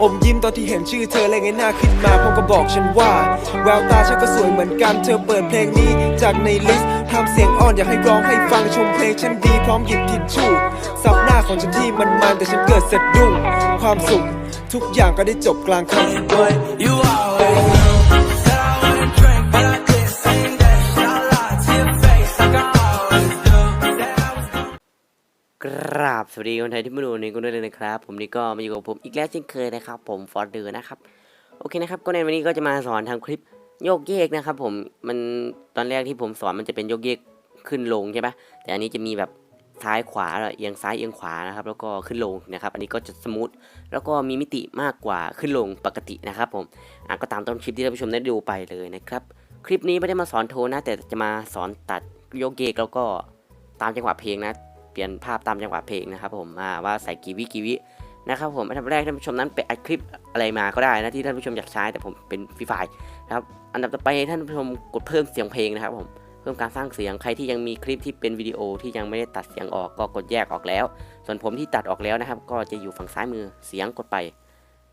อมยิ้มตอนที่เห็นชื่อเธอและเงยหน้าขึ้นมาพร้อมก็บอกฉันว่า แววตาฉันก็สวยเหมือนกันเธอเปิดเพลงนี้จากในลิสต์ทำเสียงอ่อนอยากให้ร้องให้ฟังชมเพลงฉันดีพร้อมหยิบทิชชู่ซับหน้าของฉันที่มันมันแต่ฉันเกิดสะดุ้งความสุขทุกอย่างก็ได้จบกลางคัน But you always ราบสวัสดีคนไทยที่มาดูในกันด้วยเลยนะครับ ผมนี่ก็มาอยู่กับผมอีกแล้วเช่นเคยนะครับ ผมฟอร์ดเดอร์นะครับโอเคนะครับก็ในวันนี้ก็จะมาสอนทำคลิปโยกเยกนะครับ ผมมันตอนแรกที่ผมสอนมันจะเป็นโยกเยกขึ้นลงใช่ปะแต่อันนี้จะมีแบบซ้ายขวาเอียงซ้ายเอียงขวานะครับ แล้วก็ขึ้นลงนะครับ อันนี้ก็จะสมูทแล้วก็มีมิติมากกว่าขึ้นลงปกตินะครับ ผมอะก็ตามต้นคลิปที่ท่านผู้ชมได้ดูไปเลยนะครับ คลิปนี้ไม่ได้มาสอนโทนนะ แต่จะมาสอนตัดโยกเยกแล้วก็ตามจังหวะเพลงนะ เปลี่ยนภาพตามจังหวะเพลงนะครับผมอ่าว่าใส่กี่วิกี่วินะครับผมอันดับแรกท่านผู้ชมนั้นไปอัดคลิปอะไรมาก็ได้นะที่ท่านผู้ชมอยากใช้แต่ผมเป็นฟรีไฟล์นะครับอันดับต่อไปท่านผู้ชมกดเพิ่มเสียงเพลงนะครับผมเพิ่มการสร้างเสียงใครที่ยังมีคลิปที่เป็นวิดีโอที่ยังไม่ได้ตัดเสียงออกก็กดแยกออกแล้ว ส่วนผมที่ตัดออกแล้วนะครับ ก็จะอยู่ฝั่งซ้ายมือเสียงกดไป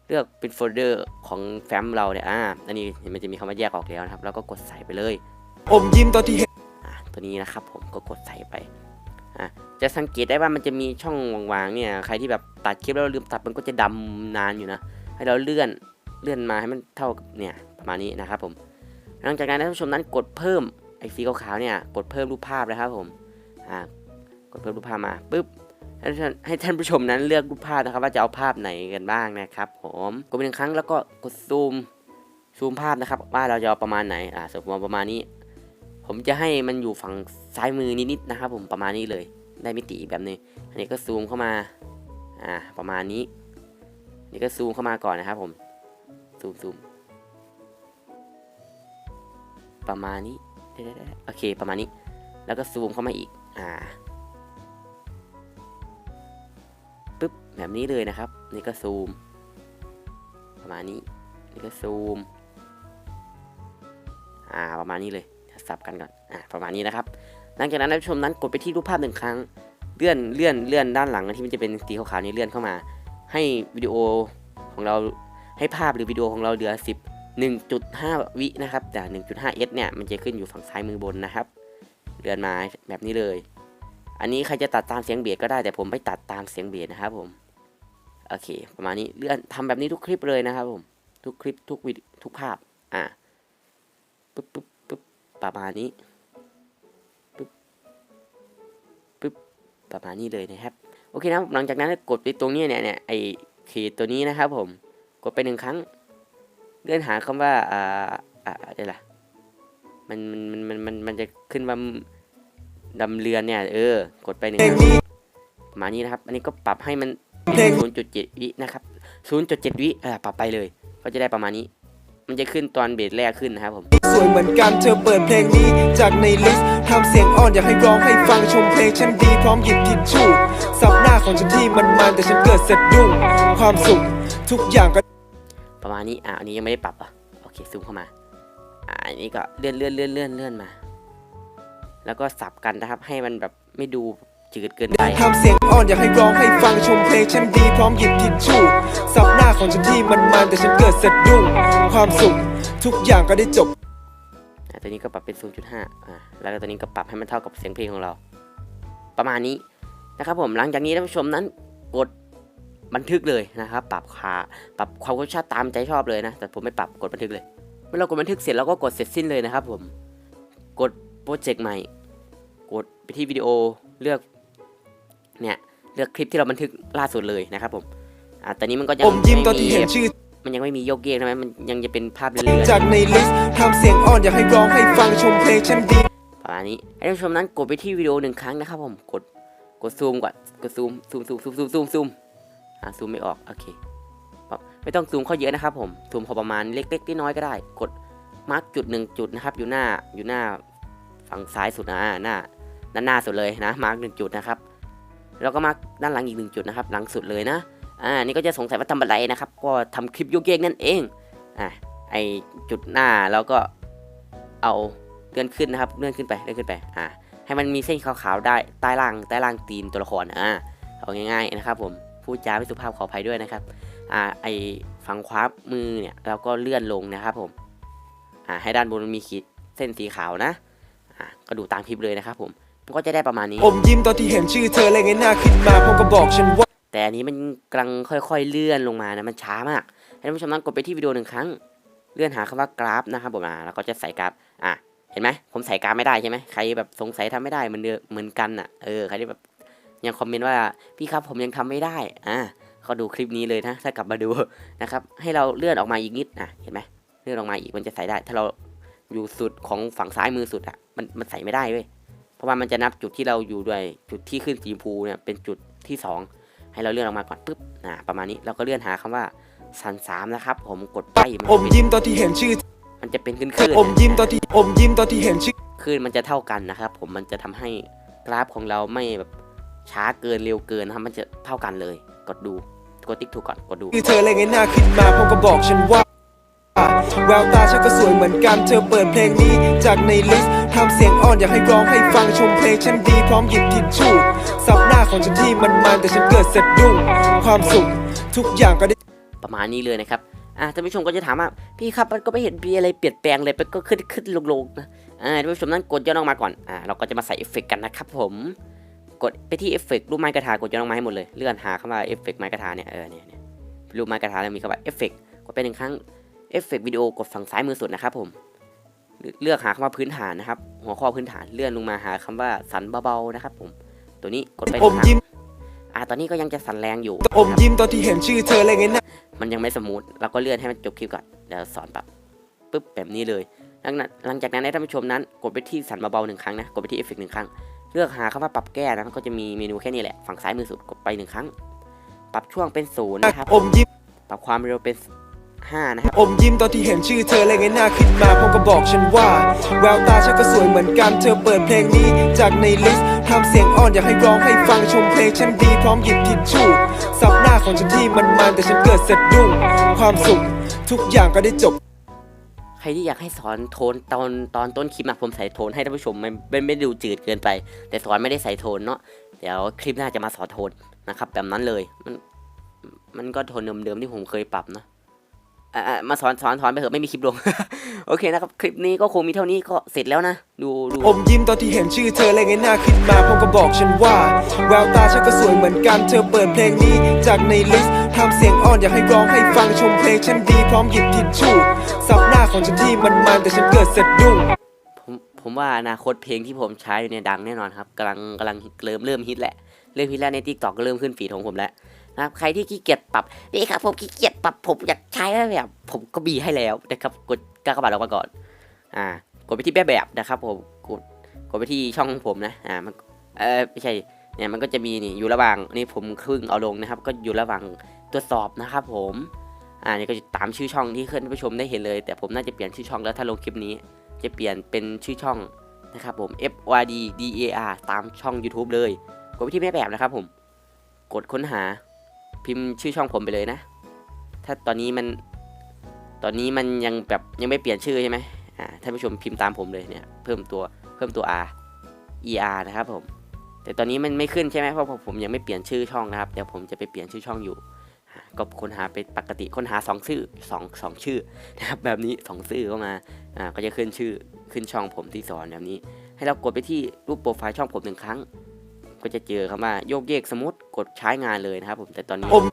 เลือกเป็นโฟลเดอร์ของแฟ้มเราเนี่ยอ่าอันนี้มันจะมีคำว่าแยกออกแล้วนะครับแล้วก็กดใส่ไปเลย อมยิ้มตอนที่เห็นอะตัวนี้นะครับผมก็กดใส่ไปอะ จะสังเกตได้ว่ามันจะมีช่องว่างๆเนี่ยใครที่แบบตัดคลิปแล้วลืมตัดมันก็จะดำนานอยู่นะ ให้เราเลื่อนเลื่อนมาให้มันเท่ากับเนี่ยประมาณนี้นะครับผมหลังจากนั้นท่านผู้ชมนั้นกดเพิ่มไอ้สีขาวๆเนี่ยกดเพิ่มรูปภาพนะครับผมอ่ากดเพิ่มรูปภาพมาปุ๊บให้ท่านให้ท่านผู้ชมนั้นเลือกรูปภาพนะครับ ว่าจะเอาภาพไหนกันบ้างนะครับ ผมกดไปหนึ่งครั้งแล้วก็กดซูมซูมภาพนะครับ ว่าเราจะเอาประมาณไหนอ่าสมมติว่าประมาณนี้ ผมจะให้มันอยู่ฝั่งซ้ายมือนิดๆนะครับ ผมประมาณนี้เลย ได้มิติอีกแบบนึงอันนี้ก็ซูมเข้ามาอ่าประมาณนี้ นี่ก็ซูมเข้ามาก่อนนะครับผมซูมซูมประมาณนี้ได้ได้โอเคประมาณนี้ แล้วก็ซูมเข้ามาอีกอ่าปึ๊บแบบนี้เลยนะครับ นี่ก็ซูม ประมาณนี้นี่ก็ซูมอ่าประมาณนี้เลยสับกันก่อนอ่าประมาณนี้นะครับ หลังจากนั้นท่านผู้ชมนั้นกดไปที่รูปภาพหนึ่งครั้ง เลื่อนเลื่อนเลื่อนด้านหลังนะที่มันจะเป็นสีขาวๆนี้เลื่อนเข้ามา ให้วิดีโอของเราให้ภาพหรือวิดีโอของเราเหลือ 10 1.5 วินะครับ แต่ 1.5 s เนี่ยมันจะขึ้นอยู่ฝั่งซ้ายมือบนนะครับ เลื่อนมาแบบนี้เลย อันนี้ใครจะตัดตามเสียงเบสก็ได้แต่ผมไม่ตัดตามเสียงเบสนะครับผมโอเค ประมาณนี้เลื่อนทำแบบนี้ทุกคลิปเลยนะครับผมทุกคลิปทุกวิดทุกภาพอ่าปึ๊บปึ๊บปึ๊บประมาณนี้ ประมาณนี้เลยนะครับ โอเคนะหลังจากนั้นกดไปตรงนี้เนี่ยเนี่ยไอขีดตัวนี้นะครับผม กดไปหนึ่งครั้ง เลื่อนหาคำว่า อ่า อ่าอะไรล่ะมันมันมันมันมันจะขึ้นว่าดำเรือนเนี่ย เออ กดไปหนึ่งประมาณนี้นะครับ อันนี้ก็ปรับให้มันเพลง0.7 วินะครับ 0.7 วิอ่าปรับไปเลย ก็จะได้ประมาณนี้ มันจะขึ้นตอนเบสแรกขึ้นนะครับผมสวยเหมือนกันเธอเปิดเพลงนี้จากในลิสต์ทำเสียงอ่อนอยากให้ร้องให้ฟังชมเพลงฉันดีพร้อมหยิบทิชชู่ซับหน้าของฉันที่มันมันๆแต่ฉันเกิดสะดุ้งความสุขทุกอย่างก็ประมาณนี้อ่าอันนี้ยังไม่ได้ปรับอะโอเคซูมเข้ามาอ่าอันนี้ก็เลื่อนเลื่อนเลื่อนเลื่อนเลื่อนมา แล้วก็สับกันนะครับให้มันแบบไม่ดูจืดเกินไปทำเสียง อ่อนอยากให้ร้องให้ฟังชมเพลงฉันดีพร้อมหยิบทิชชู่ซับหน้าของฉันที่มันมันแต่ฉันเกิดสะดุ้งความสุขทุกอย่างก็ได้จบอ่าตัวนี้ก็ปรับเป็น 0.5อ่าแล้วก็ตัวนี้ก็ปรับให้มันเท่ากับเสียงเพลงของเรา ประมาณนี้นะครับผมหลังจากนี้ท่านผู้ชมนั้นกดบันทึกเลยนะครับ ปรับค่าปรับความรสชาติตามใจชอบเลยนะ แต่ผมไม่ปรับกดบันทึกเลย เมื่อเรากดบันทึกเสร็จเราก็กดเสร็จสิ้นเลยนะครับผม กดโปรเจกต์ใหม่ กดไปที่วิดีโอเลือก เนี่ยเลือกคลิปที่เราบันทึกล่าสุดเลยนะครับผมอ่าตอนนี้มันก็ยังอมยิ้มตอนที่เห็นไชื่อ มันยังไม่มีโยกเยกใช่ไหมมันยังจะเป็นภาพเรื่อยๆจากในลิสต์ทำเสียงอ่อนอยากให้ร้องให้ฟังชมเพลงฉันดีประมาณนี้ให้ท่านผู้ชมนั้นกดไปที่วิดีโอหนึ่งครั้งนะครับผมกดกดซูมก่อนกดซูมซูมซูมซูมซูมซูมซูมอ่าซูมไม่ออกโอเคปั๊บไม่ต้องซูมเข้าเยอะนะครับผมซูมพอประมาณเล็กๆน้อยๆก็ได้ กดมาร์กจุดหนึ่งจุดนะครับอยู่หน้าอยู่หน้าฝั่งซ้ายสุดนะหน้าด้านหน้าสุดเลยนะมาร์กหนึ่งจุดนะครับ แล้วก็มาด้านหลังอีกหนึ่งจุดนะครับ หลังสุดเลยนะ อ่า นี่ก็จะสงสัยว่าทำอะไรนะครับ ก็ทำคลิปโยกเยกนั่นเอง อ่าไอจุดหน้าแล้วก็เอาเลื่อนขึ้นนะครับ เลื่อนขึ้นไป เลื่อนขึ้นไป อ่า ให้มันมีเส้นขาวๆได้ ใต้ล่าง ใต้ล่างตีนตัวละคร อ่า เอาง่ายๆนะครับ ผม พูดจาไม่สุภาพขออภัยด้วยนะครับ อ่า ไอฝั่งขวามือเนี่ยเราก็เลื่อนลงนะครับผม อ่า ให้ด้านบนมันมีขีดเส้นสีขาวนะ อ่า ก็ดูตามคลิปเลยนะครับผม ก็จะได้ประมาณนี้ อมยิ้มตอนที่เห็นชื่อเธอและเงยหน้าขึ้นมาพร้อมกับบอกฉันว่า แต่อันนี้มันกำลังค่อยๆเลื่อนลงมานะมันช้ามากให้ท่านผู้ชมนั้นกดไปที่วิดีโอหนึ่งครั้ง เลื่อนหาคำว่ากราฟนะครับผมอ่าแล้วก็จะใส่กราฟอะเห็นไหมผมใส่กราฟไม่ได้ใช่ไหมใครแบบสงสัยทำไม่ได้เหมือนเดิมเหมือนกันอะเออใครที่แบบยังคอมเมนต์ว่าพี่ครับผมยังทำไม่ได้อ่าก็ดูคลิปนี้เลยนะ ถ้ากลับมาดูนะครับ ให้เราเลื่อนออกมาอีกนิดอะเห็นไหมเลื่อนออกมาอีกมันจะใส่ได้ ถ้าเราอยู่สุดของฝั่งซ้ายมือสุดอะมันมันใส่ไม่ได้เว้ย เพราะว่ามันจะนับจุดที่เราอยู่ด้วยจุดที่ขึ้นสีชมพูเนี่ยเป็นจุดที่สองให้เราเลื่อนออกมาก่อนปุ๊บอ่าประมาณนี้เราก็เลื่อนหาคำว่าสันสามนะครับ ผมกดไปมันอจะมเป็นยิ้มตอนที่เห็นชื่อ มันจะเป็นขึ้นขึ้นอมยิ้มตอนที่อมยิ้มตอนที่เห็นชื่อขึ้นมันจะเท่ากันนะครับ ผมมันจะทำให้กราฟของเราไม่แบบช้าเกินเร็วเกินนะครับมันจะเท่ากันเลย กดดูกดติ๊กถูกก่อนกดดูคือเธอและเงยหน้าขึ้นมาพร้อมกับบอกฉันว่า แววตาฉันก็สวยเหมือนกัน เธอเปิดเพลงนี้จากในลิสต์ทำเสียงอ่อนอยากให้ร้องให้ฟังชมเพลงฉันดีพร้อมหยิบทิชชู่ซับหน้าของฉันที่มันมันแต่ฉันเกิดสะดุ้งความสุขทุกอย่างก็ได้ประมาณนี้เลยนะครับอ่าท่านผู้ชมก็จะถามว่าพี่ครับมันก็ไม่เห็นมีอะไรเปลี่ยนแปลงเลยมันก็ขึ้นขึ้นลงลงนะอ่าท่านผู้ชมนั้นกดย้อนออกมาก่อนอ่าเราก็จะมาใส่เอฟเฟกกันนะครับผมกดไปที่เอฟเฟกรูปไม้กระทากดย้อนออกมาให้หมดเลยเลื่อนหาคำว่าเอฟเฟกไม้กระทาเนี่ยเออเนี่ยรูปไม้กระทาแล้วมีคำว่าเอฟเฟกกดไปหนึ่งครั้ง เอฟเฟกต์วิดีโอกดฝั่งซ้ายมือสุดนะครับผมเลืเลือกหาคำว่าพื้นฐานนะครับ หัวข้อพื้นฐานเลื่อนลงมาหาคำว่าสันเบาๆนะครับ ผม ตัวนี้กดไปหอนึ่มงครั้งยิ้มอ่าตอนนี้ก็ยังจะสั่นแรงอยู่อมยิ้มตอนที่เห็นชื่อเธอและเงยหน้ามันยังไม่สมูทเราก็เลื่อนให้มันจบคลิปก่อนเดี๋ยวสอนปรับปุ๊บแบบนี้เลยหลังนั้นหลังจากนั้นให้ท่านผู้ชมนั้น กดไปที่สั่นเบาๆหนึ่งครั้งนะกดไปที่เอฟเฟกต์หนึ่งครั้งเลือกหาคำว่าปรับแก้นะมันก็จะมีเมนูแค่นี้แหละฝั่งซ้ายมือสุดกดไปหนึ่งครั้ง ปรับช่วงเป็นศูนย์นะครับอมยิ้มปรับความเร็วเป็น ห้านะครับอมยิ้มตอนที่เห็นชื่อเธอและเงยหน้าขึ้นมาพร้อมกับบอกฉันว่า แววตาฉันก็สวยเหมือนกันเธอเปิดเพลงนี้จากในลิสต์ทำเสียงอ่อนอยากให้ร้องให้ฟังชมเพลงฉันดีพร้อมหยิบทิชชู่ซับหน้าของฉันที่มันมันๆแต่ฉันเกิดสะดุ้งความสุขทุกอย่างก็ได้จบ ใครที่อยากให้สอนโทนตอนตอนต้นคลิปนะผมใส่โทนให้ท่านผู้ชมไม่ไม่ไม่ดูจืดเกินไป แต่สอนไม่ได้ใส่โทนเนาะเดี๋ยวคลิปหน้าจะมาสอนโทนนะครับแบบนั้นเลยมันมันก็โทนเดิมๆที่ผมเคยปรับเนาะอะอะ มาสอนสอนสอนไปเถอะไม่มีคลิปลง โอเคนะครับ คลิปนี้ก็คงมีเท่านี้ก็เสร็จแล้วนะ ดูดูอมยิ้มตอนที่เห็นชื่อเธอและเงยหน้าขึ้นมาพร้อมกับบอกฉันว่า แววตาฉันก็สวยเหมือนกันเธอเปิดเพลงนี้จากในลิสต์ทำเสียงอ่อนอยากให้ร้องให้ฟังชมเพลงฉันดีพร้อมหยิบทิชชู่ซับหน้าของฉันที่มันมันๆแต่ฉันเกิดสะดุ้งผมผมว่าอนาคตเพลงที่ผมใช้อยู่เนี่ยดังแน่นอนครับกำลังกำลังเริ่มเริ่มฮิตแหละเริ่มฮิตแล้วในทิกตอกก็เริ่มขึ้นฟีดของผมแล้ว นะครับใครที่ขี้เกียจปรับนี่ครับผมขี้เกียจปรับผมอยากใช้แบบผมก็บีให้แล้วนะครับกดกากบาทออกมาก่อนอ่ากดไปที่แบบแบบนะครับผมกดกดไปที่ช่องผมนะอ่ามันเออไม่ใช่เนี่ยมันก็จะมีนี่อยู่ระหว่างนี่ผมครึ่งเอาลงนะครับ ก็อยู่ระหว่างตรวจสอบนะครับ ผมอ่านี่ก็จะตามชื่อช่องที่ท่านผู้ชมได้เห็นเลย แต่ผมน่าจะเปลี่ยนชื่อช่องแล้วถ้าลงคลิปนี้ จะเปลี่ยนเป็นชื่อช่องนะครับผม F Y D D A R ตามช่อง YouTube เลย กดไปที่แม่แบบนะครับผม กดค้นหา พิมพ์ชื่อช่องผมไปเลยนะ ถ้าตอนนี้มัน ตอนนี้มันยังแบบยังไม่เปลี่ยนชื่อใช่ไหมอ่าท่านผู้ชมพิมพ์ตามผมเลยเนี่ย เพิ่มตัวเพิ่มตัว R E R นะครับผม แต่ตอนนี้มันไม่ขึ้นใช่ไหมเพราะผมยังไม่เปลี่ยนชื่อช่องนะครับ เดี๋ยวผมจะไปเปลี่ยนชื่อช่องอยู่ ก็ค้นหาเป็นปกติค้นหาสองชื่อสองสองชื่อนะครับ แบบนี้สองชื่อเข้ามา อ่า ก็จะขึ้นชื่อขึ้นช่องผมที่สอนแบบนี้ ให้เรากดไปที่รูปโปรไฟล์ช่องผมหนึ่งครั้ง ก็จะเจอคำว่าโยกเยกสมมติกดใช้งานเลยนะครับผมแต่ตอนนี้อม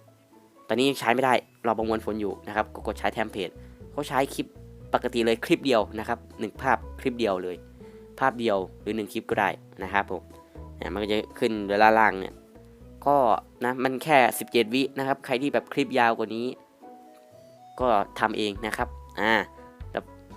ตอนนี้ยังใช้ไม่ได้รอประมวลผลอยู่นะครับก็กดใช้แทมเพลตเขาใช้คลิปปกติเลยคลิปเดียวนะครับหนึ่งภาพคลิปเดียวเลย ภาพเดียวหรือหนึ่งคลิปก็ได้นะครับผมเนี่ยมันก็จะขึ้นเวลาล่างเนี่ยก็นะมันแค่ 17 วินะครับใครที่แบบคลิปยาวกว่านี้ ก็ทำเองนะครับอ่า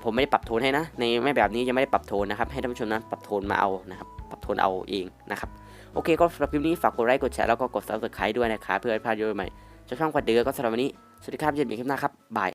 ผมไม่ได้ปรับโทนให้นะ ในแม่แบบนี้ยังไม่ได้ปรับโทนนะครับ ให้ท่านผู้ชมนั้นปรับโทนมาเอานะครับ ปรับโทนเอาเองนะครับ โอเคก็สำหรับคลิปนี้ฝากกดไลค์กดแชร์แล้วก็กด subscribe ด้วยนะครับเพื่อให้พลาดวิดีโอใหม่จะช่องกว่าเดือก็สำหรับวันนี้ สวัสดีครับเจอกันใหม่คลิปหน้าครับบาย